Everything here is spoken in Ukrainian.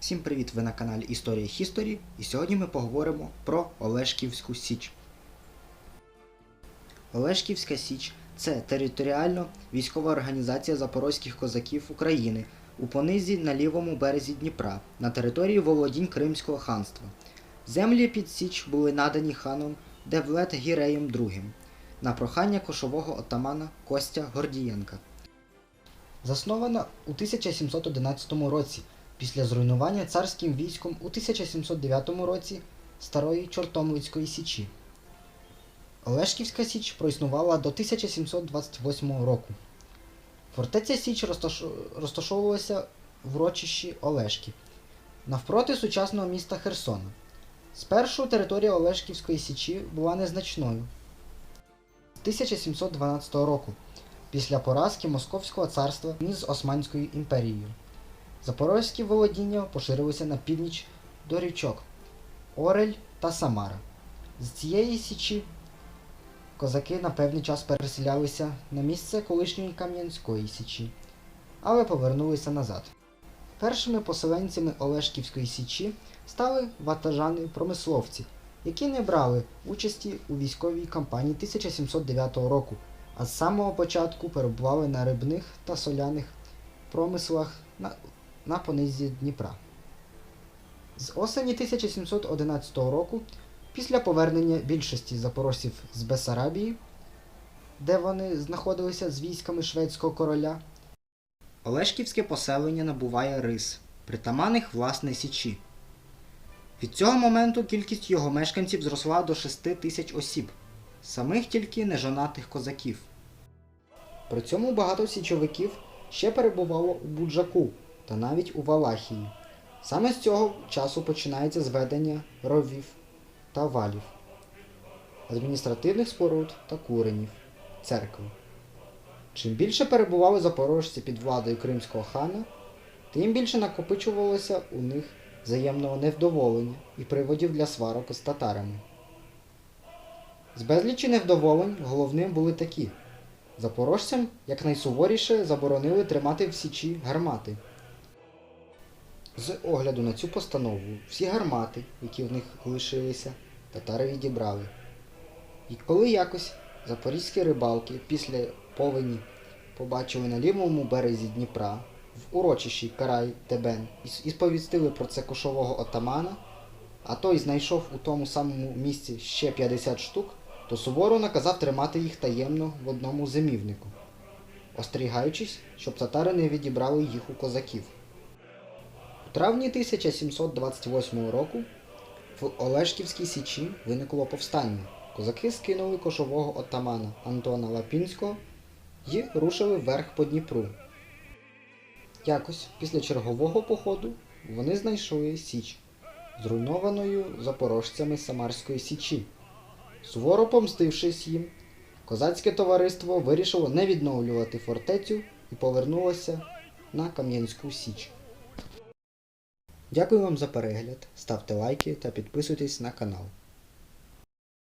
Всім привіт! Ви на каналі Історія Хісторі і сьогодні ми поговоримо про Олешківську Січ. Олешківська Січ це територіально військова організація запорозьких козаків України у понизі на лівому березі Дніпра на території володінь Кримського ханства. Землі під Січ були надані ханом Девлет Гіреєм II на прохання кошового отамана Костя Гордієнка. Заснована у 1711 році після зруйнування царським військом у 1709 році Старої Чортомлицької Січі. Олешківська Січ проіснувала до 1728 року. Фортеця Січ розташ- розташовувалася в урочищі Олешки навпроти сучасного міста Херсона. Спершу територія Олешківської Січі була незначною. З 1712 року, після поразки Московського царства з Османською імперією. Запорозькі володіння поширилися на північ до річок Орель та Самара. З цієї січі козаки на певний час переселялися на місце колишньої Кам'янської січі, але повернулися назад. Першими поселенцями Олешківської січі стали ватажани-промисловці, які не брали участі у військовій кампанії 1709 року, а з самого початку перебували на рибних та соляних промислах на на понизі Дніпра. З осені 1711 року, після повернення більшості запорожців з Бесарабії, де вони знаходилися з військами шведського короля, Олешківське поселення набуває рис, притаманних власне січі. Від цього моменту кількість його мешканців зросла до 6 тисяч осіб, самих тільки нежонатих козаків. При цьому багато січовиків ще перебувало у Буджаку та навіть у Валахії. Саме з цього часу починається зведення ровів та валів, адміністративних споруд та куренів, церкви. Чим більше перебували запорожці під владою кримського хана, тим більше накопичувалося у них взаємного невдоволення і приводів для сварок з татарами. З безлічі невдоволень головним були такі. Запорожцям якнайсуворіше заборонили тримати в січі гармати. З огляду на цю постанову всі гармати, які в них лишилися, татари відібрали. І коли якось запорізькі рибалки після повені побачили на лівому березі Дніпра в урочищі Карай Тебен і сповістили про це кошового отамана, а той знайшов у тому самому місці ще 50 штук, то суворо наказав тримати їх таємно в одному зимівнику, остерігаючись, щоб татари не відібрали їх у козаків. У травні 1728 року в Олешківській Січі виникло повстання. Козаки скинули кошового отамана Антона Лапінського і рушили вверх по Дніпру. Якось після чергового походу вони знайшли Січ, зруйнованою запорожцями Самарської Січі. Суворо помстившись їм, козацьке товариство вирішило не відновлювати фортецю і повернулося на Кам'янську Січ. Дякую вам за перегляд, ставте лайки та підписуйтесь на канал.